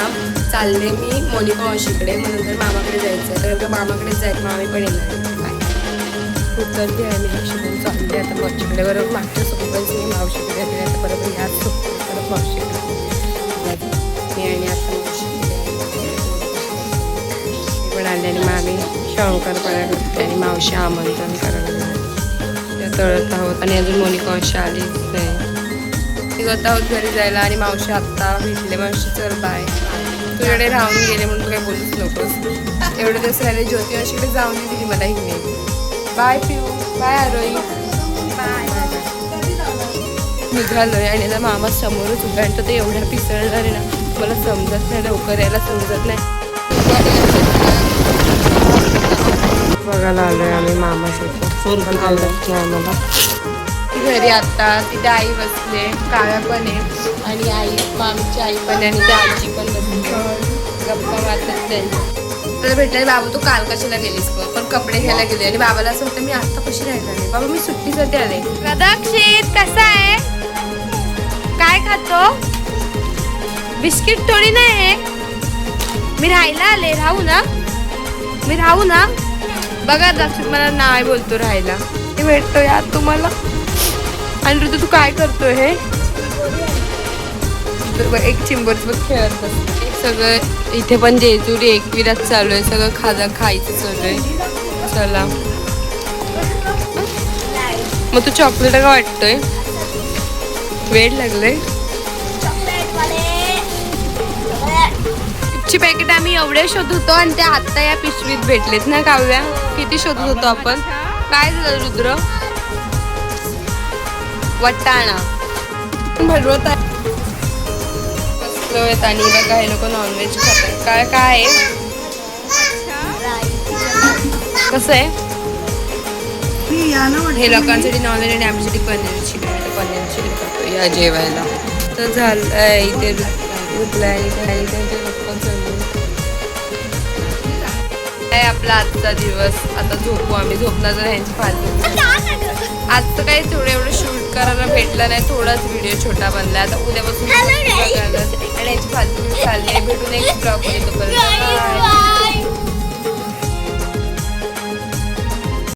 ना चालले मी मोनिका मावशीकडे मग नंतर मामाकडे जायचं आहे तर आपल्या मामाकडेच जायचं मामी पण येणार आहे. खूप गर्दी आहे मी लक्ष्मण चालले आता मावशीकडे बरोबर मागच्या सोबत मी मावशीकडे आता परत याच परत मावशीकडे मी आणि आता पण आले आणि मामी शंकर करते आणि मावशी आमंत्रण करायला तळत आहोत. आणि अजून मोनिका मावशी आलीच नाही. निघत आहोत घरी जायला आणि मावशी आत्ता भेटले मावशी चल बाय तुझ्याकडे राहून गेले म्हणून तू काही बोलूच नकोस. एवढे दिवस राहिले ज्योती मावशीकडे जाऊन दिली मला हिने बाय पिऊ बाय आरोई निघालोय आणि आता मामा समोरच उभा आहे. आणि तो ते एवढ्या पिसळणार आहे ना. मला समजत नाही लवकर यायला समजत नाही. बघायला आलोय आम्ही मामासाठी पण आवडत नाही आम्हाला. घरी आता. तिथे आई बसले काळ्या पण आहे. आणि आई मामीची आई पण आहे आणि त्या आजी पण बसली. गप्पा वाटत त्यांच्या तर भेटलं बाबा तू काल कशाला गेलीस पण कपडे घ्यायला गेले आणि बाबाला असं होतं मी आता कशी राहिला नाही बाबा मी सुट्टीसाठी आले. प्रदक्षित कसा आहे? काय खातो? बिस्किट थोडी नाही आहे. मी राहायला आले राहू ना? मी राहू ना? बघा दक्षिण मला नाही बोलतो राहायला. मी भेटतो यार तुम्हाला. आणि ऋतू तू काय करतोय हे? एक चिंबोरीच बघ खेळत बस. सगळं इथे पण जेजुरी एकविरात चालू आहे. सगळं खाजा खायचं चालू आहे. चला. मग तू चॉकलेट का वाटतोय? वेळ लागलंय. चिप्सची पॅकेट आम्ही एवढे शोधत होतो आणि ते आत्ता या पिशवीत भेटलेत ना काव्या? किती शोधत होतो आपण? काय झालं रुद्र? वटाणा. भरवत आहे. आणि बघा हे लोक नॉनव्हेज खातात. काय काय आहे? कसं आहे? हे लोकांसाठी नॉनव्हेज आणि आमच्यासाठी पनीर चिली पनीर चिली खातो या जेवायला. तर झालं इथे काय आपला आजचा दिवस. आता झोपू आम्ही. झोपणार तर ह्यांची फालतू. आजचं काही थोडं एवढं शूट करायला भेटलं नाही. थोडाच व्हिडिओ छोटा बनला आता उद्यापासून आणि याची फालतू. चालली आहे. भेटून एक ब्लॉग तोपर्यंत. Bye.